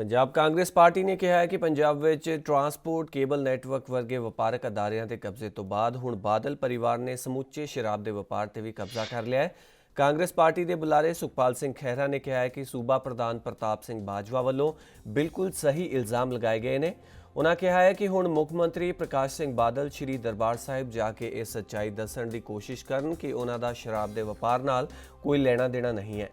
Punjab Congress party ਨੇ ਕਿਹਾ ਹੈ ਕਿ ਪੰਜਾਬ ਵਿੱਚ ਟਰਾਂਸਪੋਰਟ ਕੇਬਲ ਨੈਟਵਰਕ ਵਰਗੇ ਵਪਾਰਕ ਅਦਾਰਿਆਂ ਦੇ ਕਬਜ਼ੇ ਤੋਂ ਬਾਅਦ ਹੁਣ ਬਾਦਲ ਪਰਿਵਾਰ ਨੇ ਸਮੁੱਚੇ ਸ਼ਰਾਬ ਦੇ ਵਪਾਰ ਤੇ ਵੀ ਕਬਜ਼ਾ ਕਰ ਲਿਆ ਹੈ। ਕਾਂਗਰਸ ਪਾਰਟੀ ਦੇ ਬੁਲਾਰੇ ਸੁਖਪਾਲ ਸਿੰਘ ਖਹਿਰਾ ਨੇ ਕਿਹਾ ਹੈ ਕਿ ਸੂਬਾ ਪ੍ਰਧਾਨ ਪ੍ਰਤਾਪ ਸਿੰਘ ਬਾਜਵਾ ਵੱਲੋਂ ਬਿਲਕੁਲ ਸਹੀ ਇਲਜ਼ਾਮ ਲਗਾਏ ਗਏ ਨੇ। ਉਨ੍ਹਾਂ ਕਿਹਾ ਹੈ ਕਿ ਹੁਣ ਮੁੱਖ ਮੰਤਰੀ ਪ੍ਰਕਾਸ਼ ਸਿੰਘ ਬਾਦਲ ਸ੍ਰੀ ਦਰਬਾਰ ਸਾਹਿਬ ਜਾ ਕੇ ਇਹ ਸੱਚਾਈ ਦੱਸਣ ਦੀ ਕੋਸ਼ਿਸ਼ ਕਰਨ ਕਿ ਉਹਨਾਂ ਦਾ ਸ਼ਰਾਬ ਦੇ ਵਪਾਰ ਨਾਲ ਕੋਈ ਲੈਣਾ ਦੇਣਾ ਨਹੀਂ ਹੈ।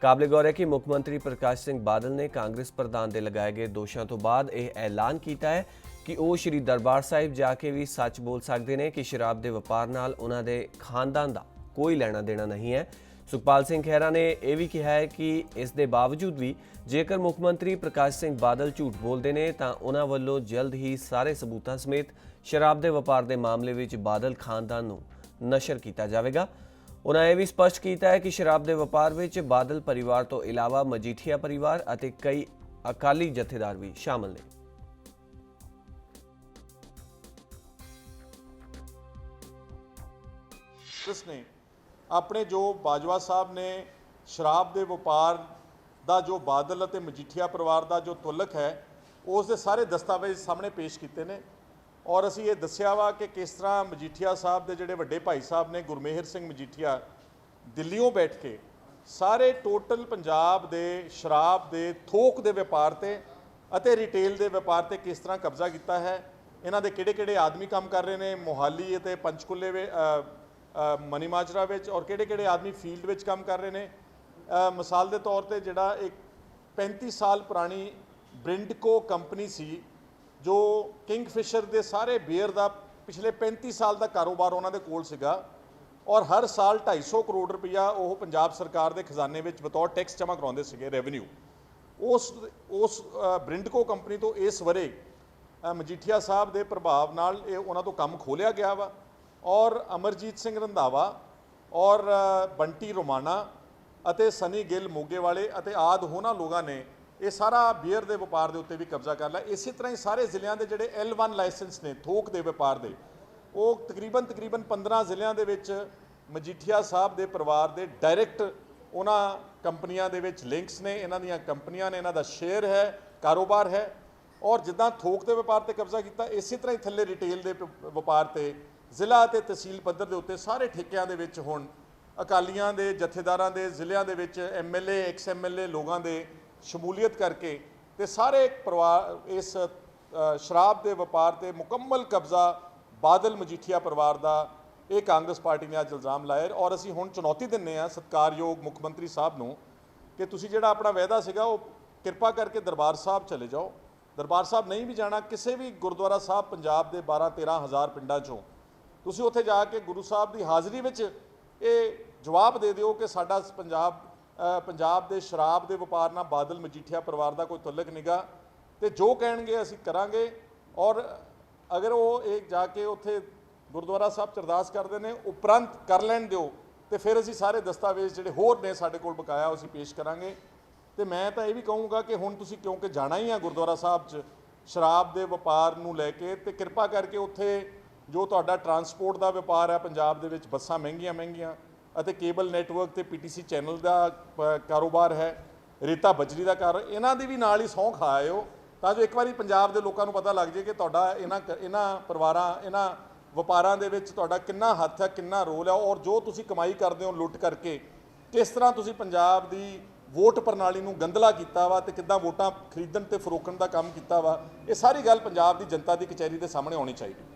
ਕਾਬਲੇ ਗੌਰ ਹੈ ਕਿ ਮੁੱਖ ਮੰਤਰੀ ਪ੍ਰਕਾਸ਼ ਸਿੰਘ ਬਾਦਲ ਨੇ ਕਾਂਗਰਸ ਪ੍ਰਧਾਨ ਦੇ ਲਗਾਏ ਗਏ ਦੋਸ਼ਾਂ ਤੋਂ ਬਾਅਦ ਇਹ ਐਲਾਨ ਕੀਤਾ ਹੈ ਕਿ ਉਹ ਸ੍ਰੀ ਦਰਬਾਰ ਸਾਹਿਬ ਜਾ ਕੇ ਵੀ ਸੱਚ ਬੋਲ ਸਕਦੇ ਨੇ ਕਿ ਸ਼ਰਾਬ ਦੇ ਵਪਾਰ ਨਾਲ ਉਹਨਾਂ ਦੇ ਖਾਨਦਾਨ ਦਾ ਕੋਈ ਲੈਣਾ ਦੇਣਾ ਨਹੀਂ ਹੈ। ਸੁਖਪਾਲ ਸਿੰਘ ਖਹਿਰਾ ਨੇ ਇਹ ਵੀ ਕਿਹਾ ਹੈ ਕਿ ਇਸ ਦੇ ਬਾਵਜੂਦ ਵੀ ਜੇਕਰ ਮੁੱਖ ਮੰਤਰੀ ਪ੍ਰਕਾਸ਼ ਸਿੰਘ ਬਾਦਲ ਝੂਠ ਬੋਲਦੇ ਨੇ ਤਾਂ ਉਹਨਾਂ ਵੱਲੋਂ ਜਲਦ ਹੀ ਸਾਰੇ ਸਬੂਤਾਂ ਸਮੇਤ ਸ਼ਰਾਬ ਦੇ ਵਪਾਰ ਦੇ ਮਾਮਲੇ ਵਿੱਚ ਬਾਦਲ ਖਾਨਦਾਨ ਨੂੰ ਨਸ਼ਰ ਕੀਤਾ ਜਾਵੇਗਾ। ਉਹਨਾਂ ਇਹ ਵੀ ਸਪਸ਼ਟ ਕੀਤਾ ਹੈ ਕਿ ਸ਼ਰਾਬ ਦੇ ਵਪਾਰ ਵਿੱਚ ਬਾਦਲ ਪਰਿਵਾਰ ਤੋਂ ਇਲਾਵਾ ਮਜੀਠੀਆ ਪਰਿਵਾਰ ਅਤੇ ਕਈ ਅਕਾਲੀ ਜਥੇਦਾਰ ਵੀ ਸ਼ਾਮਲ ਨੇ। ਕਾਂਗਰਸ ਨੇ ਆਪਣੇ ਜੋ ਬਾਜਵਾ ਸਾਹਿਬ ਨੇ ਸ਼ਰਾਬ ਦੇ ਵਪਾਰ ਦਾ ਜੋ ਬਾਦਲ ਅਤੇ ਮਜੀਠੀਆ ਪਰਿਵਾਰ ਦਾ ਜੋ ਤੁਲਕ ਹੈ, ਉਸ ਦੇ ਸਾਰੇ ਦਸਤਾਵੇਜ਼ ਸਾਹਮਣੇ ਪੇਸ਼ ਕੀਤੇ ਨੇ। ਔਰ ਅਸੀਂ ਇਹ ਦੱਸਿਆ ਵਾ ਕਿ ਕਿਸ ਤਰ੍ਹਾਂ ਮਜੀਠੀਆ ਸਾਹਿਬ ਦੇ ਜਿਹੜੇ ਵੱਡੇ ਭਾਈ ਸਾਹਿਬ ਨੇ ਗੁਰਮੇਹਰ ਸਿੰਘ ਮਜੀਠੀਆ ਦਿੱਲੀੋਂ ਬੈਠ ਕੇ ਸਾਰੇ ਟੋਟਲ ਪੰਜਾਬ ਦੇ ਸ਼ਰਾਬ ਦੇ ਥੋਕ ਦੇ ਵਪਾਰ ਤੇ ਅਤੇ ਰਿਟੇਲ ਦੇ ਵਪਾਰ ਤੇ ਕਿਸ ਤਰ੍ਹਾਂ ਕਬਜ਼ਾ ਕੀਤਾ ਹੈ ਇਹਨਾਂ ਦੇ ਕਿਹੜੇ ਕਿਹੜੇ ਆਦਮੀ ਕੰਮ ਕਰ ਰਹੇ ਨੇ ਮੋਹਾਲੀ ਅਤੇ ਪੰਚਕੁਲੇ ਵੇ ਅ, ਵਿੱਚ ਔਰ ਕਿਹੜੇ ਕਿਹੜੇ ਆਦਮੀ ਫੀਲਡ ਵਿੱਚ ਕੰਮ ਕਰ ਰਹੇ ਨੇ। ਮਿਸਾਲ ਦੇ ਤੌਰ ਤੇ ਜਿਹੜਾ ਇੱਕ 35 ਸਾਲ ਪੁਰਾਣੀ ਬ੍ਰਿੰਡਕੋ ਕੰਪਨੀ ਸੀ ਜੋ ਕਿੰਗਫਿਸ਼ਰ ਦੇ ਸਾਰੇ ਬੀਅਰ ਦਾ ਪਿਛਲੇ 35 ਸਾਲ ਦਾ ਕਾਰੋਬਾਰ ਉਹਨਾਂ ਦੇ ਕੋਲ ਸੀਗਾ ਔਰ ਹਰ ਸਾਲ 250 ਕਰੋੜ ਰੁਪਇਆ ਉਹ ਪੰਜਾਬ ਸਰਕਾਰ ਦੇ ਖਜ਼ਾਨੇ ਵਿੱਚ ਬਤੌਰ ਟੈਕਸ ਜਮ੍ਹਾਂ ਕਰਾਉਂਦੇ ਸੀਗੇ ਰੈਵਨਿਊ ਉਸ ਉਸ ਬ੍ਰਿੰਡਕੋ ਕੰਪਨੀ ਤੋਂ ਇਸ ਵਰੇ ਮਜੀਠੀਆ ਸਾਹਿਬ ਦੇ ਪ੍ਰਭਾਵ ਨਾਲ ਇਹ ਉਹਨਾਂ ਤੋਂ ਕੰਮ ਖੋਲਿਆ ਗਿਆ ਵਾ ਔਰ ਅਮਰਜੀਤ ਸਿੰਘ ਰੰਧਾਵਾ ਔਰ ਬੰਟੀ ਰੋਮਾਣਾ ਅਤੇ ਸਨੀ ਗਿੱਲ ਮੋਗੇ ਵਾਲੇ ਅਤੇ ਆਦ ਹੋਣਾ ਲੋਕਾਂ ਨੇ ਇਹ ਸਾਰਾ ਬੀਅਰ ਦੇ ਵਪਾਰ ਦੇ ਉੱਤੇ ਵੀ ਕਬਜ਼ਾ ਕਰ ਲਿਆ। ਇਸੇ ਤਰ੍ਹਾਂ ਹੀ ਸਾਰੇ ਜ਼ਿਲ੍ਹਿਆਂ ਦੇ ਜਿਹੜੇ L1 ਲਾਇਸੈਂਸ ਨੇ, ਥੋਕ ਦੇ ਵਪਾਰ ਦੇ, ਉਹ ਤਕਰੀਬਨ ਤਕਰੀਬਨ 15 ਜ਼ਿਲ੍ਹਿਆਂ ਦੇ ਵਿੱਚ ਮਜੀਠੀਆ ਸਾਹਿਬ ਦੇ ਪਰਿਵਾਰ ਦੇ ਡਾਇਰੈਕਟ ਉਹਨਾਂ ਕੰਪਨੀਆਂ ਦੇ ਵਿੱਚ ਲਿੰਕਸ ਨੇ, ਇਹਨਾਂ ਦੀਆਂ ਕੰਪਨੀਆਂ ਨੇ, ਇਹਨਾਂ ਦਾ ਸ਼ੇਅਰ ਹੈ, ਕਾਰੋਬਾਰ ਹੈ। ਔਰ ਜਿੱਦਾਂ ਥੋਕ ਦੇ ਵਪਾਰ ਤੇ ਕਬਜ਼ਾ ਕੀਤਾ, ਇਸੇ ਤਰ੍ਹਾਂ ਹੀ ਥੱਲੇ ਰਿਟੇਲ ਦੇ ਵਪਾਰ ਤੇ, ਜ਼ਿਲ੍ਹਾ ਅਤੇ ਤਹਿਸੀਲ ਪੱਧਰ ਦੇ ਉੱਤੇ ਸਾਰੇ ਠੇਕਿਆਂ ਦੇ ਵਿੱਚ ਹੁਣ ਅਕਾਲੀਆਂ ਦੇ, ਜਥੇਦਾਰਾਂ ਦੇ, ਜ਼ਿਲ੍ਹਿਆਂ ਦੇ ਵਿੱਚ ਐਮਐਲਏ ਐਕਸ ਐਮਐਲਏ ਲੋਕਾਂ ਦੇ ਸ਼ਮੂਲੀਅਤ ਕਰਕੇ ਤੇ ਸਾਰੇ ਪਰਿਵਾਰ, ਇਸ ਸ਼ਰਾਬ ਦੇ ਵਪਾਰ ਤੇ ਮੁਕੰਮਲ ਕਬਜ਼ਾ ਬਾਦਲ ਮਜੀਠੀਆ ਪਰਿਵਾਰ ਦਾ, ਇਹ ਕਾਂਗਰਸ ਪਾਰਟੀ ਨੇ ਅੱਜ ਇਲਜ਼ਾਮ ਲਾਇਆ ਔਰ ਅਸੀਂ ਹੁਣ ਚੁਣੌਤੀ ਦਿੰਨੇ ਆ ਸਤਕਾਰਯੋਗ ਮੁੱਖ ਮੰਤਰੀ ਸਾਹਿਬ ਨੂੰ ਕਿ ਤੁਸੀਂ ਜਿਹੜਾ ਆਪਣਾ ਵਾਅਦਾ ਸੀਗਾ ਉਹ ਕਿਰਪਾ ਕਰਕੇ ਦਰਬਾਰ ਸਾਹਿਬ ਚਲੇ ਜਾਓ। ਦਰਬਾਰ ਸਾਹਿਬ ਨਹੀਂ ਵੀ ਜਾਣਾ, ਕਿਸੇ ਵੀ ਗੁਰਦੁਆਰਾ ਸਾਹਿਬ ਪੰਜਾਬ ਦੇ 12 13 ਹਜ਼ਾਰ ਪਿੰਡਾਂ ਚੋਂ। ਤੁਸੀਂ ਉੱਥੇ ਜਾ ਕੇ ਗੁਰੂ ਸਾਹਿਬ ਦੀ ਹਾਜ਼ਰੀ ਵਿੱਚ ਇਹ ਜਵਾਬ ਦੇ ਦਿਓ ਕਿ ਸਾਡਾ ਪੰਜਾਬ ਪੰਜਾਬ ਦੇ ਸ਼ਰਾਬ ਦੇ ਵਪਾਰ ਨਾਲ ਬਾਦਲ ਮਜੀਠੀਆ ਪਰਿਵਾਰ ਦਾ ਕੋਈ ਤੁਲਕ ਨਿਗਾ ਤੇ ਜੋ ਕਹਿਣਗੇ ਅਸੀਂ ਕਰਾਂਗੇ ਔਰ ਅਗਰ ਉਹ ਇਹ ਜਾ ਕੇ ਉੱਥੇ ਗੁਰਦੁਆਰਾ ਸਾਹਿਬ ਚ ਅਰਦਾਸ ਕਰਦੇ ਨੇ, ਉਪਰੰਤ ਕਰ ਲੈਣ ਦਿਓ ਤੇ ਫਿਰ ਅਸੀਂ ਸਾਰੇ ਦਸਤਾਵੇਜ਼ ਜਿਹੜੇ ਹੋਰ ਨੇ ਸਾਡੇ ਕੋਲ ਬਕਾਇਆ ਅਸੀਂ ਪੇਸ਼ ਕਰਾਂਗੇ। ਤੇ ਮੈਂ ਤਾਂ ਇਹ ਵੀ ਕਹੂੰਗਾ ਕਿ ਹੁਣ ਤੁਸੀਂ ਕਿਉਂਕਿ ਜਾਣਾ ਹੀ ਆ ਗੁਰਦੁਆਰਾ ਸਾਹਿਬ 'ਚ ਸ਼ਰਾਬ ਦੇ ਵਪਾਰ ਨੂੰ ਲੈ ਕੇ ਤੇ ਕਿਰਪਾ ਕਰਕੇ ਉੱਥੇ ਜੋ ਤੁਹਾਡਾ ਟਰਾਂਸਪੋਰਟ ਦਾ ਵਪਾਰ ਹੈ ਪੰਜਾਬ ਦੇ ਵਿੱਚ ਬੱਸਾਂ ਮਹਿੰਗੀਆਂ ਮਹਿੰਗੀਆਂ ਅਤੇ ਕੇਬਲ ਨੈਟਵਰਕ ਤੇ ਪੀਟੀਸੀ ਚੈਨਲ ਦਾ ਪ- ਕਾਰੋਬਾਰ ਹੈ, ਰੇਤਾ ਬਜਰੀ ਦਾ ਕਾਰ ਇਹਨਾਂ ਦੀ ਵੀ ਨਾਲ ਹੀ ਸਹੁੰ ਖਾਇਓ ਤਾਂ ਜੋ ਇੱਕ ਵਾਰੀ ਪੰਜਾਬ ਦੇ ਲੋਕਾਂ ਨੂੰ ਪਤਾ ਲੱਗ ਜੇ ਕਿ ਤੁਹਾਡਾ ਇਹਨਾਂ ਕ- ਇਹਨਾਂ ਪਰਿਵਾਰਾਂ, ਇਹਨਾਂ ਵਪਾਰਾਂ ਦੇ ਵਿੱਚ ਤੁਹਾਡਾ ਕਿੰਨਾ ਹੱਥ ਹੈ, ਕਿੰਨਾ ਰੋਲ ਹੈ, ਔਰ ਜੋ ਤੁਸੀਂ ਕਮਾਈ ਕਰਦੇ ਹੋ ਲੁੱਟ ਕਰਕੇ, ਕਿਸ ਤਰ੍ਹਾਂ ਤੁਸੀਂ ਪੰਜਾਬ ਦੀ ਵੋਟ ਪ੍ਰਣਾਲੀ ਨੂੰ ਗੰਦਲਾ ਕੀਤਾ ਵਾ ਤੇ ਕਿੱਦਾਂ ਵੋਟਾਂ ਖਰੀਦਣ ਤੇ ਫਰੋਕਣ ਦਾ ਕੰਮ ਕੀਤਾ ਵਾ, ਇਹ ਸਾਰੀ ਗੱਲ ਪੰਜਾਬ ਦੀ ਜਨਤਾ ਦੀ ਕਚਹਿਰੀ ਦੇ ਸਾਹਮਣੇ ਆਉਣੀ ਚਾਹੀਦੀ।